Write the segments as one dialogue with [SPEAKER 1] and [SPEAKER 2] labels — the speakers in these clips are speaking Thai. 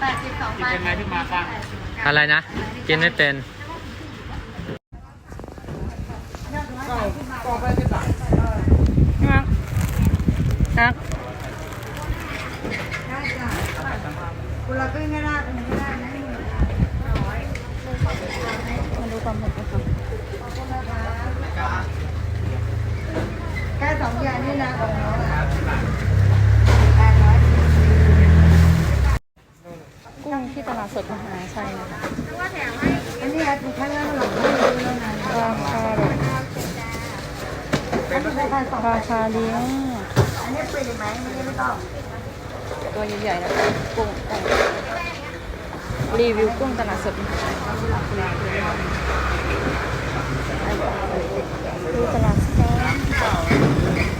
[SPEAKER 1] เป็นไงพี่มาบ้าง
[SPEAKER 2] อะไรนะ กินไม่เป็น
[SPEAKER 3] นักนัก
[SPEAKER 4] คุณละครึ่งก็ได้คุณก็ได้นะ
[SPEAKER 3] มาดูปลาหมึกนะคะ
[SPEAKER 4] แค่สองอย่างนี่นะของเราอะ
[SPEAKER 3] กุ้งที่ตลาดสดมหาชัยนะคะ
[SPEAKER 4] อันนี้ถูกขั้นแล้วหลังไม่ดูแล้วนะ
[SPEAKER 3] ราคาแบบ
[SPEAKER 4] ราคาสอง
[SPEAKER 3] ราคาเลี้ยง
[SPEAKER 4] อันนี้เปลี่ยนไหมไม่ได้ไม่ต้อง
[SPEAKER 3] ตัวใหญ่ๆนะกุ้งกุ้งรีวิวกุ้งตลาดสดมหาชัยดูตลาดสด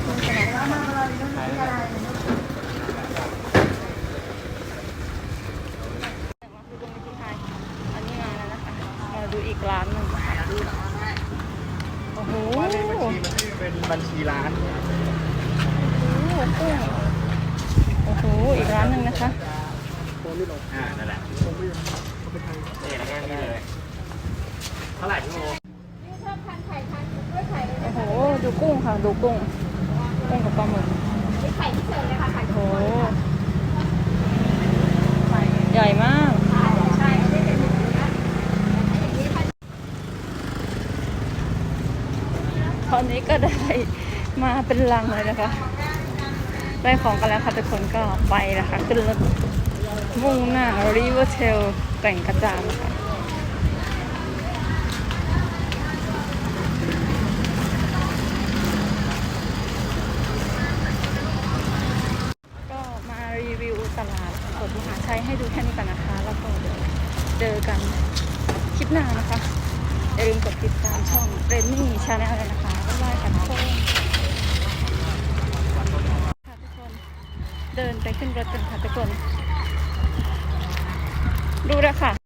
[SPEAKER 3] กุ้งตลาด
[SPEAKER 4] แล้วมาเราเรื่องอะไร
[SPEAKER 3] ดูตรงนี้ที่ไทยอันนี้มาแล้วนะคะมา ดูอีกร้านหนึ่งโอ้โห
[SPEAKER 1] บัญชีมันเป็นบัญชีร้าน
[SPEAKER 3] โอ้โหอีกร้านหนึ่งนะคะ
[SPEAKER 1] อ่านั่นแหละนี่แล้วก็นี่เลยเท่าไหร่พี่โม
[SPEAKER 3] โอ้โหดูกุ้งค่ะดูกุ้งกุ้งกับปลาหมึกโอ้โหใหญ่มาก ตอนนี้ก็ได้มาเป็นลังเลยนะคะ ได้ของกันแล้วค่ะทุกคนก็ไปนะคะขึ้นรถมุ่งหน้า River Trail แก่งกระจานนะคะก็มารีวิวตลาดสดมหาชัยให้ดูแค่นี้ก่อนนะคะ แล้วก็เดี๋ยวเจอกันคลิปหน้านะคะ อย่าลืมกดติดตามช่องเรนนี่ชาแนลเลยนะคะ ลายบายค่ะทุกคนค่ะทุกคน เดินไปขึ้นรถกันค่ะทุกคน ดูแล้วค่ะ